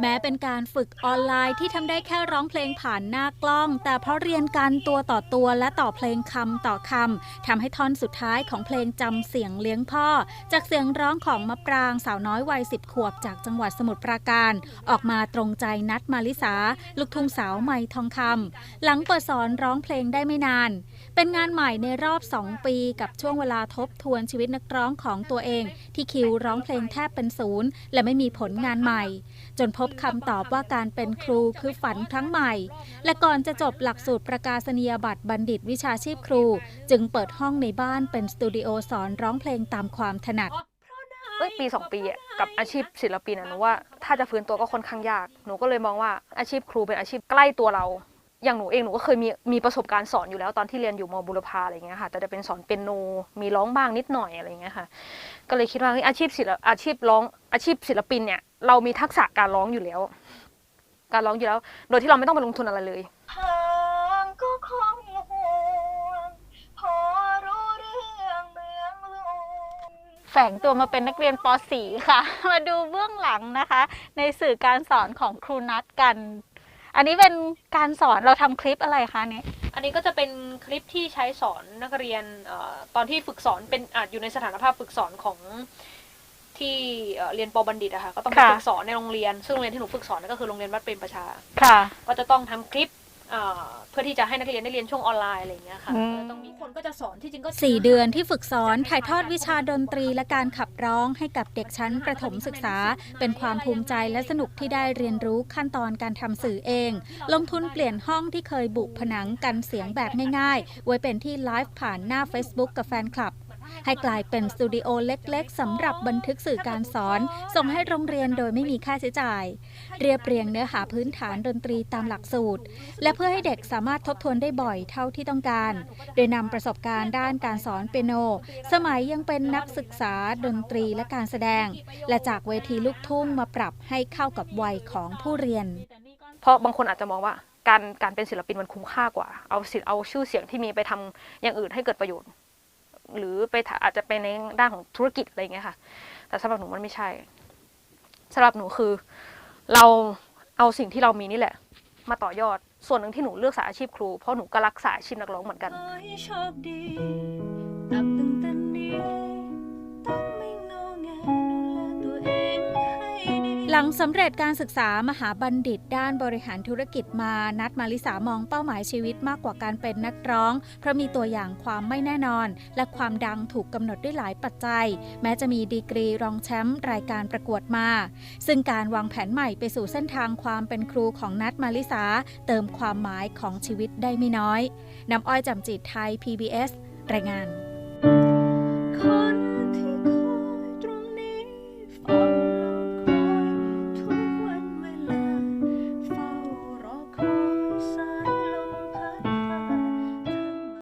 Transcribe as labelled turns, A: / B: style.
A: แม้เป็นการฝึกออนไลน์ที่ทำได้แค่ร้องเพลงผ่านหน้ากล้อง แต่เพราะเรียนกันตัวต่อตัวและต่อเพลงคำต่อคำทำให้ท่อนสุดท้ายของเพลงจำเสียงเลี้ยงพ่อ จากเสียงร้องของมะปรางสาวน้อยวัยสิบขวบจากจังหวัดสมุทรปราการ ออกมาตรงใจนัดมาลิสา ลูกทุ่งสาวใหม่ทองคำหลังเปิดสอนร้องเพลงได้ไม่นาน เป็นงานใหม่ในรอบ 2 ปีกับช่วงเวลาทบทวนชีวิตนักร้องของตัวเอง ที่คิวร้องเพลงแทบเป็นศูนย์และไม่มีผลงานใหม่ จนพบคำตอบว่าการเป็นครูคือฝันครั้งใหม่ และก่อนจะจบหลักสูตรประกาศนียบัตรบัณฑิตวิชาชีพครู จึงเปิดห้องในบ้านเป็นสตูดิโอสอนร้องเพลงตามความถนัด
B: เอ้ยปีสองปีอะกับอาชีพศิลปินอะหนูว่าถ้าจะฟื้นตัวก็ค่อนข้างยาก หนูก็เลยมองว่าอาชีพครูเป็นอาชีพใกล้ตัวเรา อย่างหนูเองหนูก็เคยมีมีประสบการณ์สอนอยู่แล้วตอนที่เรียนอยู่มบุรพาอะไรอย่างเงี้ยค่ะแต่จะเป็นสอนเปียโนมีร้องบ้างนิดหน่อยอะไรอย่างเงี้ยค่ะ ก็เลยคิดว่าอาชีพศิลอาชีพร้องอาชีพศิลปินเนี่ยเรามีทักษะการร้องอยู่แล้ว การร้องอยู่แล้ว โดยที่เราไม่ต้องไปลงทุนอะไรเลย
C: ห่างก็คงหวงพอรู้เรื่องเมืองลุง
D: แฝงตัวมาเป็นนักเรียนป .4 ค่ะ มาดูเบื้องหลังนะคะ ในสื่อการสอนของครูนัดกัน อันนี้เป็นการสอนเราทำคลิปอะไรคะเนี่ย
B: อันนี้ก็จะเป็นคลิปที่ใช้สอนนักเรียนเออตอนที่ฝึกสอนเป็นอาจอยู่ในสถานภาพฝึกสอนของที่เอ่อเรียนปบัณฑิตอะค่ะก็ต้องไป
D: ค่ะ
B: ฝึกสอนในโรงเรียน ซึ่งโรงเรียนที่หนูฝึกสอนนั่นก็คือโรงเรียนวัดเปรมประชา
D: ค่ะ
B: ก็จะต้องทำคลิป เอ่อเพื่อที่จะให้นักเรียนได้เรียนช่วงออนไลน์อะไรอย่างเงี้ยค่ะ
D: อืม
B: ก็จะต้องมีคนก็จะสอนที่จริงก็
A: 4เดือนที่ฝึกสอนถ่ายทอดวิชาดนตรีและการขับร้องให้กับเด็กชั้นประถมศึกษา เป็นความภูมิใจและสนุกที่ได้เรียนรู้ขั้นตอนการทำสื่อเอง ลงทุนเปลี่ยนห้องที่เคยบุผนังกันเสียงแบบง่ายๆ ไว้เป็นที่ไลฟ์ผ่านหน้า Facebook กับแฟนคลับ ให้กลายเป็นสตูดิโอเล็กๆสำหรับบันทึกสื่อการสอน ส่งให้โรงเรียนโดยไม่มีค่าใช้จ่าย เรียบเรียงเนื้อหาพื้นฐานดนตรีตามหลักสูตร และเพื่อให้เด็กสามารถทบทวนได้บ่อยเท่าที่ต้องการ โดยนำประสบการณ์ด้านการสอนเปียโน สมัยยังเป็นนักศึกษาดนตรีและการแสดง และจากเวทีลูกทุ่งมาปรับให้เข้ากับวัยของผู้เรียน
B: เพราะบางคนอาจจะมองว่าการการเป็นศิลปินมันคุ้มค่ากว่า เอาศิลเอาชื่อเสียงที่มีไปทำอย่างอื่นให้เกิดประโยชน์ หรือไปอาจจะไปในด้านของธุรกิจอะไรอย่างเงี้ยค่ะ แต่สำหรับหนูมันไม่ใช่สำหรับหนูคือ เราเอาสิ่งที่เรามีนี่แหละ มาต่อยอดส่วนหนึ่งที่หนูเลือกสายอาชีพครูเพราะหนูก็รักสายอาชีพนักร้องเหมือนกัน
C: หลัง
A: สำเร็จการศึกษามหาบัณฑิตด้านบริหารธุรกิจมานัดมาริสามองเป้าหมายชีวิตมากกว่าการเป็นนักร้อง เพราะมีตัวอย่างความไม่แน่นอน และความดังถูกกำหนดด้วยหลายปัจจัย แม้จะมีดีกรีรองแชมป์รายการประกวดมา ซึ่งการวางแผนใหม่ไปสู่เส้นทางความเป็นครูของนัดมาริสาเติมความหมายของชีวิตได้ไม่น้อยน้ำอ้อยจำจิตไทย PBS รายงา
C: น